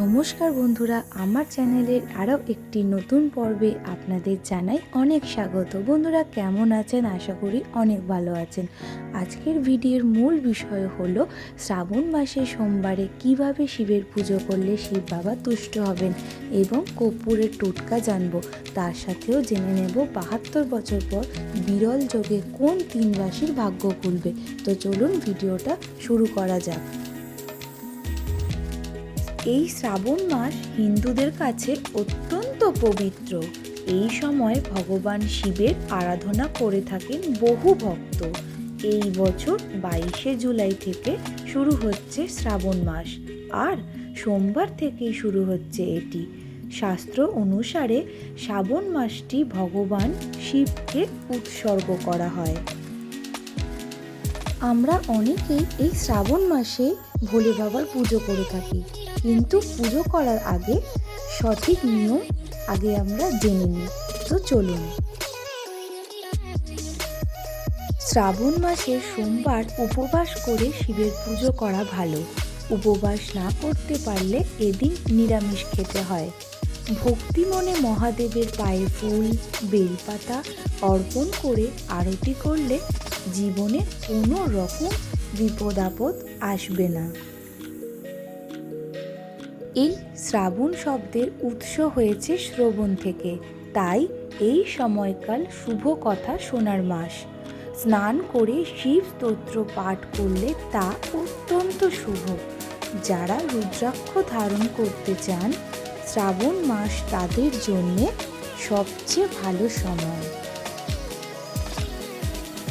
নমস্কার বন্ধুরা, আমার চ্যানেলের আরও একটি নতুন পর্বে আপনাদের জানাই অনেক স্বাগত। বন্ধুরা, কেমন আছেন? আশা করি অনেক ভালো আছেন। আজকের ভিডিওর মূল বিষয় হল, শ্রাবণ মাসে সোমবারে কীভাবে শিবের পুজো করলে শিব বাবা তুষ্ট হবেন এবং কর্পূরের টোটকা জানব। তার সাথেও জেনে নেব বাহাত্তর বছর পর বিরল যোগে কোন তিন রাশির ভাগ্য খুলবে। তো চলুন ভিডিওটা শুরু করা যাক। এই শ্রাবণ মাস হিন্দুদের কাছে অত্যন্ত পবিত্র। এই সময় ভগবান শিবের আরাধনা করে থাকেন বহু ভক্ত। এই বছর বাইশে জুলাই থেকে শুরু হচ্ছে শ্রাবণ মাস। আর সোমবার থেকেই শুরু হচ্ছে এটি। শাস্ত্র অনুসারে শ্রাবণ মাসটি ভগবান শিবকে উৎসর্গ করা হয়। আমরা অনেকেই এই শ্রাবণ মাসে ভোলে বাবার পুজো করে থাকি। কিন্তু পুজো করার আগে সঠিক নিয়ম আগে আমরা জেনে নিই। তো চলুন। শ্রাবণ মাসে সোমবার উপবাস করে শিবের পুজো করা ভালো। উপবাস না করতে পারলে এদিন নিরামিষ খেতে হয়। ভক্তি মনে মহাদেবের পায়ে ফুল, বেলপাতা অর্পণ করে আরতি করলে জীবনে কোনো রকম বিপদ আপদ আসবে না। এই শ্রাবণ শব্দের উৎস হয়েছে শ্রবণ থেকে। তাই এই সময়কাল শুভ কথা শোনার মাস। স্নান করে শিব স্তোত্র পাঠ করলে তা অত্যন্ত শুভ। যারা রুদ্রাক্ষ ধারণ করতে চান শ্রাবণ মাস তাদের জন্যে সবচেয়ে ভালো সময়।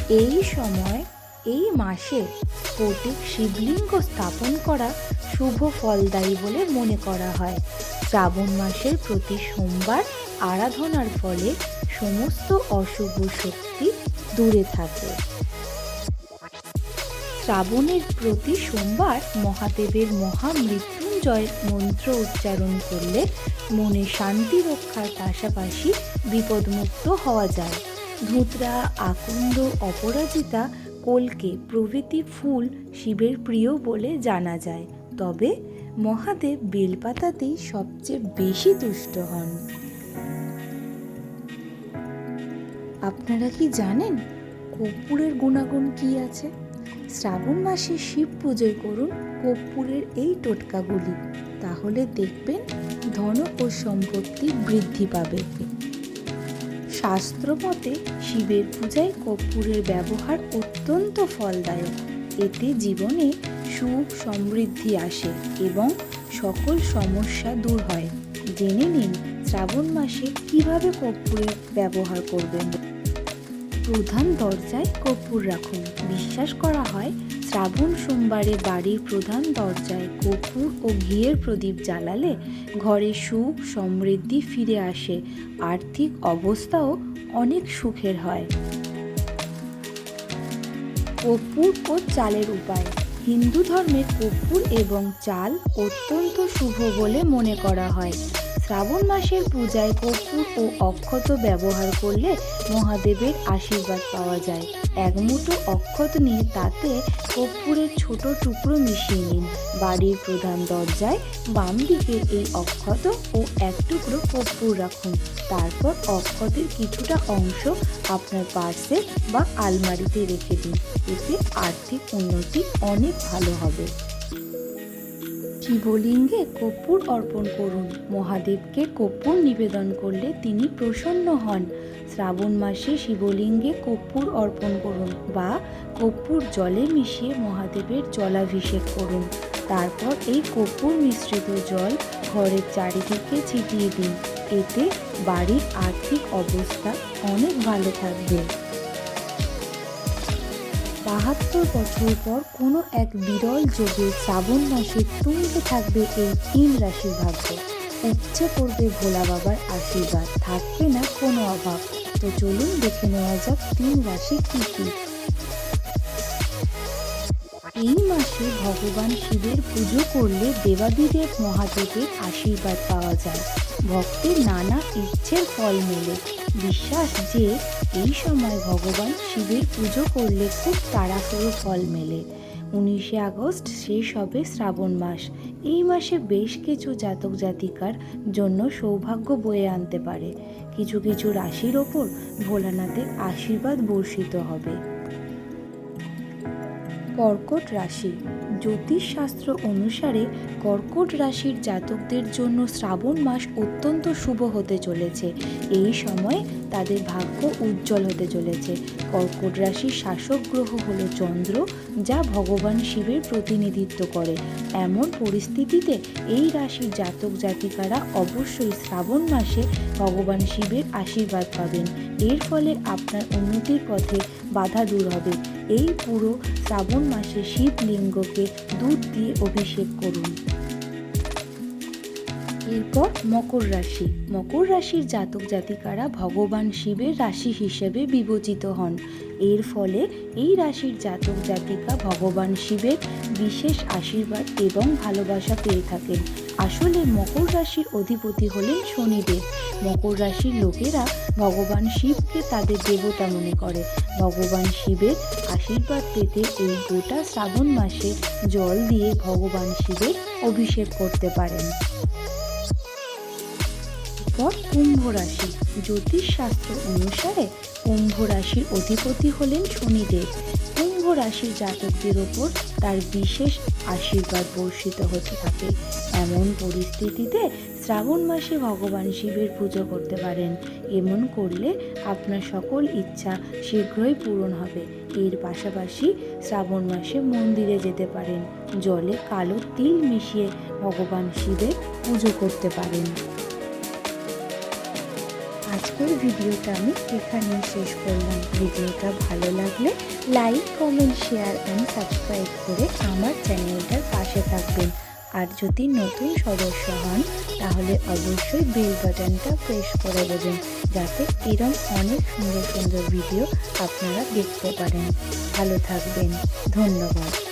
এই সময়, এই মাসে স্ফটিক শিবলিঙ্গ স্থাপন করা শুভ ফলদায়ী বলে মনে করা হয়। শ্রাবণ মাসের প্রতি সোমবার আরাধনার ফলে সমস্ত অশুভ শক্তি দূরে থাকে। শ্রাবণের প্রতি সোমবার মহাদেবের মহামৃত্যুঞ্জয় মন্ত্র উচ্চারণ করলে মনে শান্তি রক্ষার পাশাপাশি বিপদমুক্ত হওয়া যায়। ধুতরা, আকন্দ, অপরাজিতা কলকে প্রভৃতি ফুল শিবের প্রিয় বলে জানা যায়। তবে মহাদেব বেলপাতাতেই সবচেয়ে বেশি তুষ্ট হন। আপনারা কি জানেন কর্পূরের গুণাগুণ কি আছে? শ্রাবণ মাসে শিব পুজোয় করুন কর্পূরের এই টোটকাগুলি। তাহলে দেখবেন ধন ও সম্পত্তি বৃদ্ধি পাবে। শাস্ত্রমতে শিবের পূজায় কর্পূরের ব্যবহার অত্যন্ত ফলদায়ক। এতে জীবনে সুখ সমৃদ্ধি আসে এবং সকল সমস্যা দূর হয়। জেনে নিন শ্রাবণ মাসে কীভাবে কর্পূরের ব্যবহার করবেন। প্রধান দরজায় কর্পূর রাখুন। বিশ্বাস করা হয়, শ্রাবণ সোমবারে বাড়ির প্রধান দরজায় কর্পূর ও ঘিয়ের প্রদীপ জ্বালালে ঘরে সুখ, সমৃদ্ধি ফিরে আসে। আর্থিক অবস্থাও অনেক সুখের হয়। কর্পূর ও চালের উপায়। হিন্দু ধর্মে কর্পূর এবং চাল অত্যন্ত শুভ বলে মনে করা হয়। শ্রাবণ মাসের পূজায় কর্পূর ও অক্ষত ব্যবহার করলে মহাদেবের আশীর্বাদ পাওয়া যায়। এক মুঠো অক্ষত নিয়ে তাতে কর্পূরের ছোট টুকরো মিশিয়ে নিন। বাড়ির প্রধান দরজায় বাম দিকে এই অক্ষত ও এক টুকরো কর্পূর রাখুন। তারপর অক্ষতের কিছুটা অংশ আপনার পার্সে বা আলমারিতে রেখে দিন। এতে আর্থিক উন্নতি অনেক ভালো হবে। শিবলিঙ্গে কর্পূর অর্পণ করুন। মহাদেবকে কর্পূর নিবেদন করলে তিনি প্রসন্ন হন। শ্রাবণ মাসে শিবলিঙ্গে কর্পূর অর্পণ করুন বা কর্পূর জলে মিশিয়ে মহাদেবের জলাভিষেক করুন। তারপর এই কর্পূর মিশ্রিত জল ঘরের চারিদিকে ছিটিয়ে দিন। এতে বাড়ির আর্থিক অবস্থা অনেক ভালো থাকবে। বাহাত্তর বছর পর কোনো এক বিরল যোগে শ্রাবণ মাসে তুলতে থাকবে এই তিন রাশির ভাগ্য। উপচে পড়বে ভোলা বাবার আশীর্বাদ। থাকবে না কোনো অভাব। তো চলুন দেখে নেওয়া যাক তিন রাশি কি কি। এই মাসে ভগবান শিবের পুজো করলে দেবাদিদেব মহাদেবের আশীর্বাদ পাওয়া যায়। ভক্তের নানা ইচ্ছের ফল মেলে। বিশ্বাস যে এই সময় ভগবান শিবের পুজো করলে খুব তাড়াহুড়ো ফল মেলে। উনিশে আগস্ট শেষ হবে শ্রাবণ মাস। এই মাসে বেশ কিছু জাতক জাতিকার জন্য সৌভাগ্য বয়ে আনতে পারে। কিছু কিছু রাশির ওপর ভোলানাথের আশীর্বাদ বর্ষিত হবে। কর্কট রাশি। জ্যোতিষশাস্ত্র অনুসারে কর্কট রাশির জাতকদের জন্য শ্রাবণ মাস অত্যন্ত শুভ হতে চলেছে। এই সময় তাদের ভাগ্য উজ্জ্বল হতে চলেছে। কর্কট রাশির শাসক গ্রহ হল চন্দ্র, যা ভগবান শিবের প্রতিনিধিত্ব করে। এমন পরিস্থিতিতে এই রাশির জাতক জাতিকারা অবশ্যই শ্রাবণ মাসে ভগবান শিবের আশীর্বাদ পাবেন। এর ফলে আপনার উন্নতির পথে বাধা দূর হবে। এই পুরো শ্রাবণ মাসে শিবলিঙ্গকে দুধ দিয়ে অভিষেক করুন। এরপর মকর রাশি। মকর রাশির জাতক জাতিকারা ভগবান শিবের রাশি হিসেবে বিবেচিত হন। এর ফলে এই রাশির জাতক জাতিকা ভগবান শিবের বিশেষ আশীর্বাদ এবং ভালোবাসা পেয়ে থাকেন। আসলে মকর রাশির অধিপতি হলেন শনিদেব। মকর রাশির লোকেরা ভগবান শিবকে তাদের দেবতা মনে করে। ভগবান শিবের আশীর্বাদ পেতে এই গোটা শ্রাবণ মাসে জল দিয়ে ভগবান শিবের অভিষেক করতে পারেন। এরপর কুম্ভ রাশি। জ্যোতিষশাস্ত্র অনুসারে কুম্ভ রাশির অধিপতি হলেন শনিদেব। কুম্ভ রাশির জাতকদের ওপর তার বিশেষ আশীর্বাদ বর্ষিত হতে থাকে। এমন পরিস্থিতিতে শ্রাবণ মাসে ভগবান শিবের পুজো করতে পারেন। এমন করলে আপনার সকল ইচ্ছা শীঘ্রই পূরণ হবে। এর পাশাপাশি শ্রাবণ মাসে মন্দিরে যেতে পারেন। জলে কালো তিল মিশিয়ে ভগবান শিবের পুজো করতে পারেন। আজকের ভিডিওটা আমি এখানে শেষ করলাম। ভিডিওটা ভালো লাগলে like, comment, share and subscribe করে আমার চ্যানেলটার পাশে থাকবেন। আর যদি নতুন সদস্য হন, তাহলে অবশ্যই বেল বাটনটা প্রেস করে দেবেন, যাতে এরম অনেক সুন্দর সুন্দর ভিডিও আপনারা দেখতে পারেন। ভালো থাকবেন। ধন্যবাদ।